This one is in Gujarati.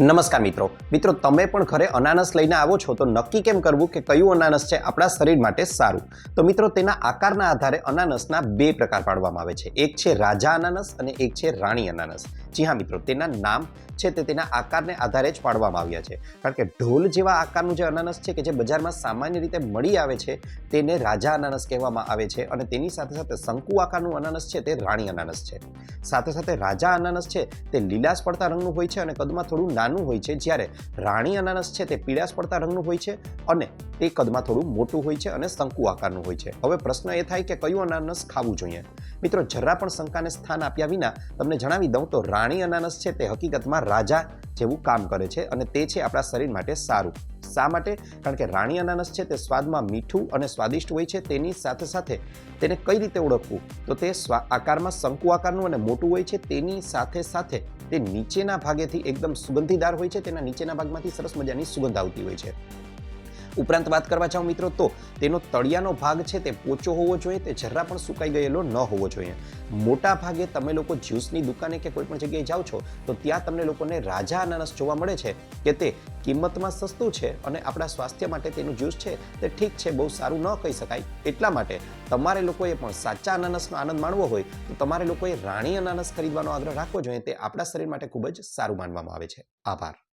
નમસ્કાર મિત્રો. મિત્રો, તમે પણ ઘરે અનાનસ લઈને આવો છો, તો નક્કી કેમ કરવું કે કયું અનાનસ છે આપણા શરીર માટે સારું? તો મિત્રો, તેના આકારના આધારે અનાનસના બે પ્રકાર પાડવામાં આવે છે. એક છે રાજા અનાનસ અને એક છે રાણી અનાનસ. જી હા મિત્રો, તેના નામ છે તે તેના આકારને આધારે જ પાડવામાં આવ્યા છે. કારણ કે ઢોલ જેવા આકારનું જે અનાનસ છે કે જે બજારમાં સામાન્ય રીતે મળી આવે છે, તેને રાજા અનાનસ કહેવામાં આવે છે અને તેની સાથે સાથે શંકુ આકારનું અનાનસ છે તે રાણી અનાનસ છે. સાથે સાથે રાજા અનાનસ છે તે લીલાશ પડતા રંગનું હોય છે અને કદમાં થોડું નાનું હોય છે જ્યારે રાણી અનાનસ છે તે પીળાશ પડતા રંગનું હોય છે અને તે કદમાં થોડું મોટું હોય છે અને શંકુ આકારનું હોય છે. હવે પ્રશ્ન એ થાય કે કયું અનાનસ ખાવું જોઈએ? મિત્રો, જરા પણ શંકાને સ્થાન આપ્યા વિના તમને જણાવી દઉં તો રાણી અનાનસ છે તે હકીકતમાં રાજા જેવું કામ કરે છે અને તે છે આપણા શરીર માટે સારું. શા માટે? કારણ કે રાણી અનાનસ છે તે સ્વાદમાં મીઠું અને સ્વાદિષ્ટ હોય છે તેની સાથે સાથે તેને કઈ રીતે ઓળખવું? તો તે સ્વા આકારમાં શંકુ આકારનું અને મોટું હોય છે તેની સાથે સાથે તે નીચેના ભાગેથી એકદમ સુગંધીદાર હોય છે. તેના નીચેના ભાગમાંથી સરસ મજાની સુગંધ આવતી હોય છે. ઉપરાંત વાત કરવા જાઉં મિત્રો તો તેનો તળિયાનો ભાગ છે તે પોચો હોવો જોઈએ, તે જરા પણ સુકાઈ ગયેલો ન હોવો જોઈએ. મોટા ભાગે તમે લોકો જ્યુસની દુકાને કે કોઈ પણ જગ્યાએ જાઓ છો, તો ત્યાં તમને લોકોને રાજા અનાનસ જોવા મળે છે કે તે કિંમતમાં સસ્તું છે અને આપણા સ્વાસ્થ્ય માટે તેનું જ્યુસ છે તે ઠીક છે, બહુ સારું ન કહી શકાય. એટલા માટે તમારે લોકોએ પણ સાચા અનાનસનો આનંદ માણવો હોય, તો તમારે લોકોએ રાણી અનાનસ ખરીદવાનો આગ્રહ રાખવો જોઈએ, તે આપણા શરીર માટે ખૂબ જ સારું માનવામાં આવે છે. આભાર.